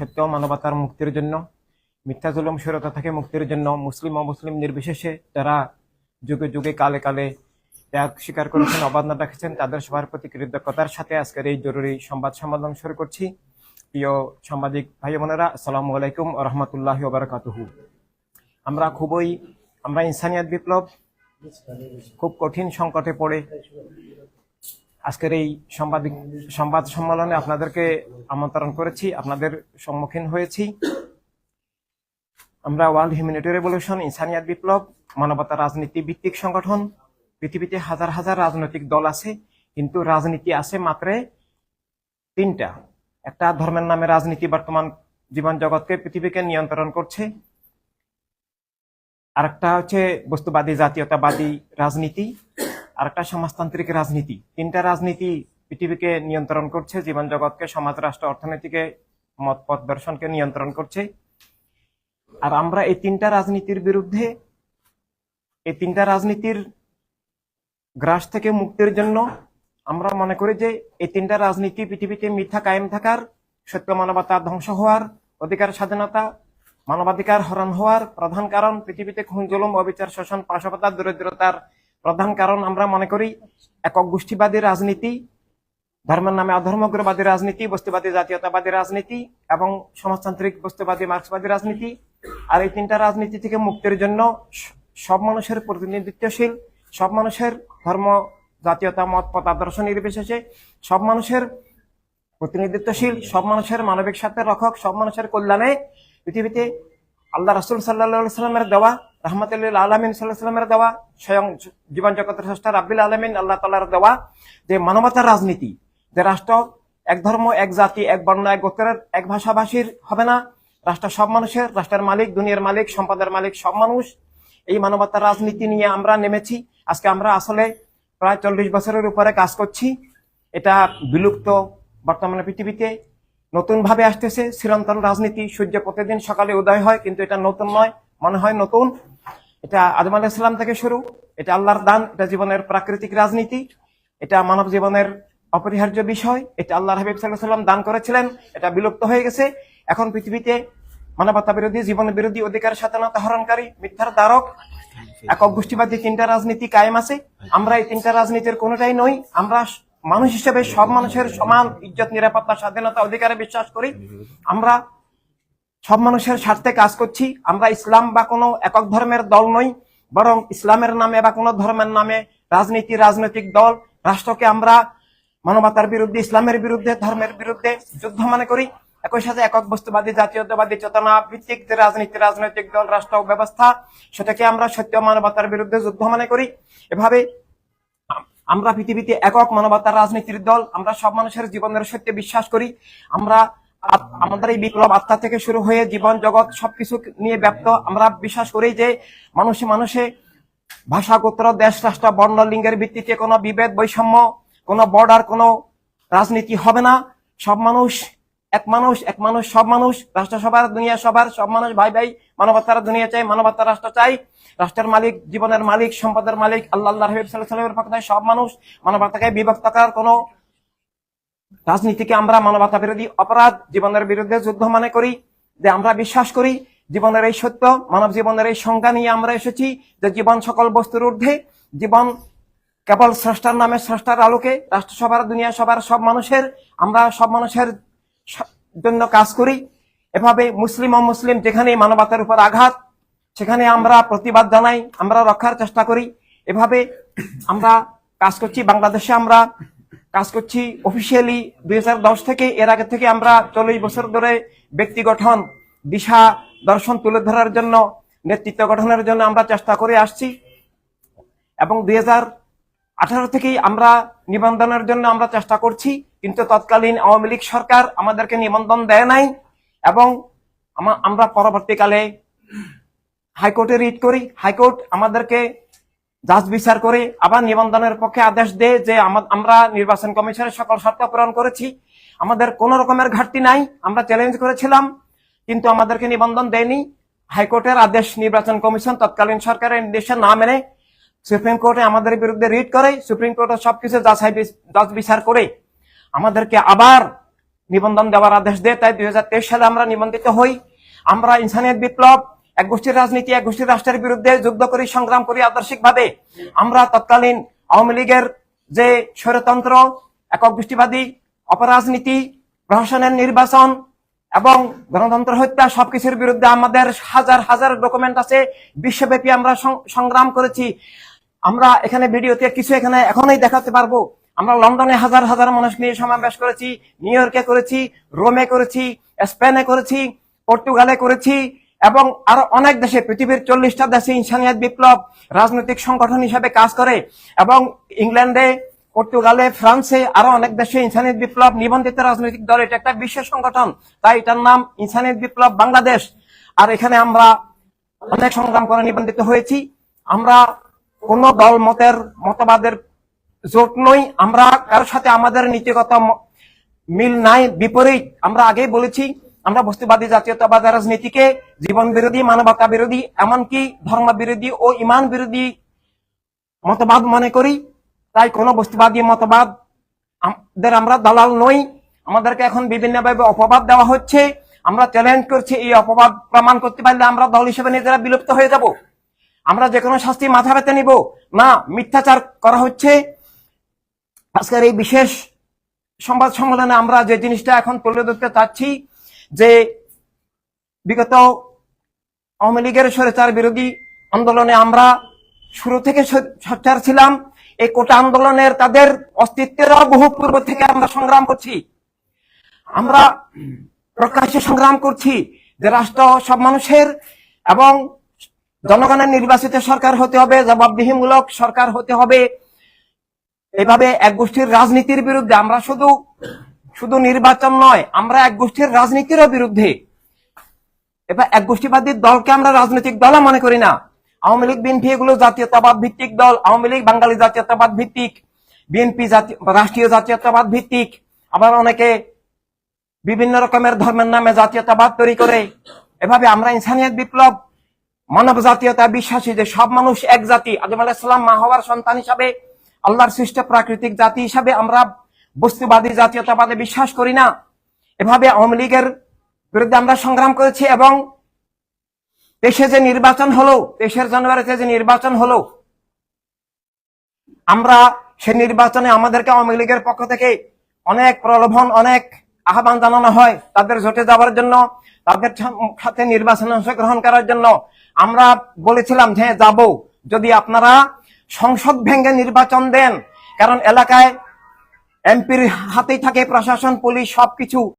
সত্য মানবতার মুক্তির জন্য, মিথ্যা জুলুম, সুরতা থেকে মুক্তির জন্য মুসলিম ও মুসলিম নির্বিশেষে যারা যুগে যুগে কালে কালে ত্যাগ স্বীকার করেছেন অবদান রাখেছেন, তাদের সবার প্রতি কৃতজ্ঞতার সাথে আজকের এই জরুরি সংবাদ সম্মেলন শুরু করছি। প্রিয় সাংবাদিক ভাই বোনেরা, আসসালামু আলাইকুম রহমতুল্লাহ বারাকাতুহু। আমরা খুবই, আমরা ইনসানিয়াত বিপ্লব খুব কঠিন সংকটে পড়ে। আজকের এই সাংবাদিক সংবাদ সম্মেলনে আপনাদেরকে আমন্ত্রণ করেছি। আপনাদের সম্মুখীন হয়েছি আমরা ওয়ার্ল্ড হিউম্যানিটি রেভলিউশন ইনসানিয়াত বিপ্লব, মানবতা রাজনীতি ভিত্তিক সংগঠন। পৃথিবীতে হাজার হাজার রাজনৈতিক দল আছে, কিন্তু রাজনীতি আছে মাত্র তিনটা। একটা ধর্মের নামে রাজনীতি বর্তমান জীবন জগৎকে পৃথিবীকে নিয়ন্ত্রণ করছে। আরেকটা হচ্ছে বস্তুবাদী, জাতীয়তাবাদী রাজনীতি। আরেকটা সমাজতান্ত্রিক রাজনীতি। তিনটা রাজনীতি পৃথিবীকে নিয়ন্ত্রণ করছে, জীবন জগৎকে, সমাজ, রাষ্ট্র, অর্থনীতিকে, মত, পথ, দর্শনকে নিয়ন্ত্রণ করছে। আর আমরা এই তিনটা রাজনীতির বিরুদ্ধে, এই তিনটা রাজনীতির গ্রাস থেকে মুক্তির জন্য আমরা মনে করি যে এই তিনটা রাজনীতি পৃথিবীতে মিথ্যা কায়েম থাকার, সত্য মানবতা ধ্বংস হওয়ার, অধিকার স্বাধীনতা, মানবাধিকার হরণ হওয়ার প্রধান কারণ পৃথিবীতে খুন, জুলুম, অবিচার, শোষণ, পাশবতা, দরিদ্রতার প্রধান কারণ আমরা মনে করি একক গোষ্ঠীবাদী রাজনীতি, ধর্মের নামে অধর্মগ্রবাদী রাজনীতি, বস্তুবাদী জাতীয়তাবাদী রাজনীতি এবং সমাজতান্ত্রিক বস্তুবাদী মার্ক্সবাদী রাজনীতি। আর এই তিনটা রাজনীতি থেকে মুক্তির জন্য সব মানুষের প্রতিনিধিত্বশীল, সব মানুষের ধর্ম, জাতীয়তা, মত, পথ, আদর্শ নির্বিশেষে সব মানুষের প্রতিনিধিত্বশীল, সব মানুষের মানবিক স্বার্থের রক্ষক, সব মানুষের কল্যাণে পৃথিবীতে আল্লাহ রাসুল সাল্লাহ সাল্লামের দেওয়া রহমতুল্লাহ আলমিন সাল্লাহ সাল্লামের দেওয়া, স্বয়ং জীবন জগতের স্রষ্টা রাব্বিল আলমিন আল্লাহ তাল্লাহর দেওয়া যে মানবতার রাজনীতি, যে রাষ্ট্র এক ধর্ম, এক জাতি, এক বর্ণ, এক গোত্রের, এক ভাষাভাষীর হবে না। রাষ্ট্র সব মানুষের, রাষ্ট্রের মালিক, দুনিয়ার মালিক, সম্পদের মালিক সব মানুষ। এই মানবতার রাজনীতি নিয়ে আমরা নেমেছি। আজকে আমরা আসলে প্রায় চল্লিশ বছরের উপরে কাজ করছি। এটা বিলুপ্ত বর্তমানে পৃথিবীতে নতুনভাবে আসতেছে। চিরন্তন রাজনীতি, সূর্য প্রতিদিন সকালে উদয় হয়, কিন্তু এটা নতুন নয়। মনে হয় নতুন। এটা আদম আলাহ ইসলাম থেকে শুরু। এটা আল্লাহর দান, এটা জীবনের প্রাকৃতিক রাজনীতি, এটা মানব জীবনের অপরিহার্য বিষয়, এটা আল্লাহ হাবিব সাল্লাহ সাল্লাম দান করেছিলেন, এটা বিলুপ্ত হয়ে গেছে। এখন পৃথিবীতে মানবতা বিরোধী, জীবন বিরোধী, অধিকার স্বাধীনতা হরণকারী, মিথ্যার দ্বারক, একক গোষ্ঠীবাদী তিনটা রাজনীতি কায়েম আছে। আমরা এই তিনটা রাজনীতির কোনোটাই নই। আমরা মানুষ হিসেবে সব মানুষের সমান ইজ্জত, নিরাপত্তা, স্বাধীনতা, অধিকারে বিশ্বাস করি। আমরা সব মানুষের স্বার্থে কাজ করছি। আমরা ইসলাম বা কোনো একক ধর্মের দল নই, বরং ইসলামের নামে বা কোনো ধর্মের নামে রাজনীতি, রাজনৈতিক দল, রাষ্ট্রকে আমরা মানবতার বিরুদ্ধে, ইসলামের বিরুদ্ধে, ধর্মের বিরুদ্ধে যুদ্ধ মনে করি। একই সাথে একক বস্তুবাদী, জাতীয়তাবাদী চেতনা ভিত্তিক যে রাজনীতি, রাজনৈতিক দল, রাষ্ট্র ব্যবস্থা, সেটাকে আমরা সত্য মানবতার বিরুদ্ধে যুদ্ধ মনে করি। এভাবে আমরা পৃথিবীতে একক মানবতার রাজনীতির দল, আমরা সব মানুষের জীবনের সত্যে বিশ্বাস করি। আমরা আমাদের এই বিপ্লব আত্মা থেকে শুরু হয়ে জীবন জগৎ সবকিছু নিয়ে ব্যপ্ত আমরা বিশ্বাস করি যে মানুষে মানুষে ভাষা, গোত্র, দেশ, রাষ্ট্র, বর্ণ, লিঙ্গের ভিত্তিতে কোনো বিভেদ, বৈষম্য, কোনো বর্ডার কোনো রাজনীতি হবে না। সব মানুষ এক মানুষ এক মানুষ, সব মানুষ রাষ্ট্রসভার দুনিয়া সবার সব মানুষ ভাই ভাই, মানবতার দুনিয়া চাই, মানবতার রাষ্ট্র চাই। রাষ্ট্রের মালিক, জীবনের মালিক, সম্পদের মালিক, আল্লাহ আল্লাহ পক্ষে সব মানুষ মানবতাকে বিভক্ত করার কোনো রাজনীতিকে আমরা মানবতা বিরোধী অপরাধ, জীবনের বিরুদ্ধে যুদ্ধ মনে করি, যে আমরা বিশ্বাস করি, জীবনের এই সত্য, মানব জীবনের এই সংজ্ঞা নিয়ে আমরা এসেছি যে জীবন সকল বস্তুর ঊর্ধ্বে, জীবন কেবল স্রষ্টার নামে স্রষ্টার আলোকে, রাষ্ট্রসভার দুনিয়া সবার সব মানুষের, আমরা সব মানুষের জন্য কাজ করি। এভাবে মুসলিম ও মুসলিম যেখানে মানবতার উপর আঘাত, সেখানে আমরা প্রতিবাদ জানাই, আমরা রক্ষার চেষ্টা করি। এভাবে আমরা কাজ করছি। বাংলাদেশে আমরা কাজ করছি অফিসিয়ালি দুই থেকে, এর আগে থেকে আমরা চল্লিশ বছর ধরে ব্যক্তি গঠন, দিশা দর্শন তুলে ধরার জন্য, নেতৃত্ব গঠনের জন্য আমরা চেষ্টা করে আসছি। এবং দুই আঠারো থেকেই আমরা নিবন্ধনের জন্য আমরা চেষ্টা করছি, কিন্তু তৎকালীন আওয়ামী লীগ সরকার আমাদেরকে নিবন্ধন দেয় নাই এবং আমরা পরবর্তীকালে হাইকোর্টে রিট করি। হাইকোর্ট আমাদেরকে জাজ বিচার করে আবার নিবন্ধনের পক্ষে আদেশ দেয় যে আমা- আমরা নির্বাচন কমিশনের সকল শর্ত পূরণ করেছি। আমাদের কোন রকমের ঘাটতি নাই, আমরা চ্যালেঞ্জ করেছিলাম, কিন্তু আমাদেরকে নিবন্ধন দেয়নি। হাইকোর্টের আদেশ নির্বাচন কমিশন তৎকালীন সরকারের নির্দেশে না মেনে সুপ্রিম কোর্টে আমাদের বিরুদ্ধে রিট করে, সুপ্রিম কোর্টে সবকিছু যাচাই যাচ বিচার করে আমাদেরকে আবার নিবন্ধন দেওয়ার আদেশ দেয়। তাই দুই হাজার তেইশ সালে আমরা নিবন্ধিত হই। আমরা ইনসানিয়ত বিপ্লব এক গোষ্ঠীর রাজনীতি এক গোষ্ঠীর রাষ্ট্রের বিরুদ্ধে যুদ্ধ করি, সংগ্রাম করি আদর্শিকভাবে। আমরা তৎকালীন আওয়ামী লীগের যে স্বৈরতন্ত্র, একক গোষ্ঠীবাদী, অপরাজনীতি, প্রশাসনের নির্বাচন এবং গণতন্ত্র হত্যা সবকিছুর বিরুদ্ধে আমাদের হাজার হাজার ডকুমেন্ট আছে, বিশ্বব্যাপী আমরা সংগ্রাম করেছি। আমরা এখানে ভিডিওতে কিছু এখানে এখনই দেখাতে পারব। আমরা লন্ডনে হাজার হাজার মানুষ নিয়ে সমাবেশ করেছি, নিউ ইয়র্কে করেছি, রোমে করেছি, স্পেনে করেছি, পর্তুগালে করেছি এবং আরও অনেক দেশে পৃথিবীর চল্লিশটা দেশে ইনসানিয়াত বিপ্লব রাজনৈতিক সংগঠন হিসেবে কাজ করে এবং ইংল্যান্ডে, পর্তুগালে, ফ্রান্সে আরও অনেক দেশে ইনসানিয়ত বিপ্লব নিবন্ধিত রাজনৈতিক দল। এটা একটা বিশ্ব সংগঠন, তাই এটার নাম ইনসানিয়ত বিপ্লব বাংলাদেশ। আর এখানে আমরা অনেক সংগ্রাম করে নিবন্ধিত হয়েছি। আমরা কোন দল, মতের, মতবাদের জোট নই। আমরা কারোর সাথে আমাদের নীতিগত মিল নাই। বিপরীত, আমরা আগেই বলেছি আমরা বস্তুবাদী জাতীয়তাবাদ রাজনীতিকে জীবন বিরোধী মানবতা বিরোধী এমনকি ধর্ম বিরোধী ও ইমান বিরোধী মতবাদ মনে করি, তাই কোন বস্তুবাদী মতবাদ আমাদের আমরা দালাল নই। আমাদেরকে এখন বিভিন্নভাবে অপবাদ দেওয়া হচ্ছে। আমরা চ্যালেঞ্জ করছি এই অপবাদ প্রমাণ করতে পারলে আমরা দল হিসেবে নিজেরা বিলুপ্ত হয়ে যাব। আমরা যে কোনো শাস্তি মাথা পেতে নিব। না, মিথ্যাচার করা হচ্ছে। আজকের এই বিশেষ সংবাদ সম্মেলনে আমরা যে জিনিসটা এখন তুলে ধরতে চাচ্ছি যে বিগত আওয়ামী লীগের স্বৈরাচার বিরোধী আন্দোলনে আমরা শুরু থেকে সোচ্চার ছিলাম, এই কোটা আন্দোলনের তাদের অস্তিত্বের বহু পূর্ব থেকে আমরা সংগ্রাম করছি। আমরা প্রকাশ্যে সংগ্রাম করছি যে রাষ্ট্র সব মানুষের এবং জনগণের নির্বাচিত সরকার হতে হবে, জবাবদিহিমূলক সরকার হতে হবে। এভাবে এক গোষ্ঠীর রাজনীতির বিরুদ্ধে আমরা শুধু শুধু নির্বাচন নয়, আমরা এক গোষ্ঠীর রাজনীতিরও বিরুদ্ধে। এবার এক গোষ্ঠীবাদী দলকে আমরা রাজনৈতিক দল মনে করি না। আওয়ামী লীগ, বিএনপি এগুলো জাতীয়তাবাদ ভিত্তিক দল। আওয়ামী লীগ, বাঙালি জাতীয়তাবাদ ভিত্তিক। বিএনপি রাষ্ট্রীয় জাতীয়তাবাদ ভিত্তিক। আবার অনেকে বিভিন্ন রকমের ধর্মের নামে জাতীয়তাবাদ তৈরি করে। এভাবে আমরা ইনসানিয়ত বিপ্লব, মানব জাতীয়তা, বিশ্বাসী যে সব মানুষ এক জাতি। আদম আলাহিসাল্লাম মা হওয়ার সন্তান হিসাবে, আল্লাহর সৃষ্ট প্রাকৃতিক জাতি হিসাবে আমরা বস্তুবাদী জাতীয়তাবাদে বিশ্বাস করি না। এভাবে আওয়ামী লীগের বিরুদ্ধে আমরা সংগ্রাম করেছি এবং দেশে যে নির্বাচন হলো, দেশের জানুয়ারিতে যে নির্বাচন হলো, আমরা সে নির্বাচনে আমাদেরকে আওয়ামী লীগের পক্ষ থেকে অনেক প্রলোভন, অনেক আহ্বান জানানো হয় তাদের জোটে যাওয়ার জন্য, তাদের সাথে নির্বাচনে অংশগ্রহণ করার জন্য। আমরা বলেছিলাম যে যাব। যদি আপনারা সংসদ ভেঙে নির্বাচন দেন, কারণ এলাকায় এমপির হাতেই থাকে প্রশাসন পুলিশ সবকিছু।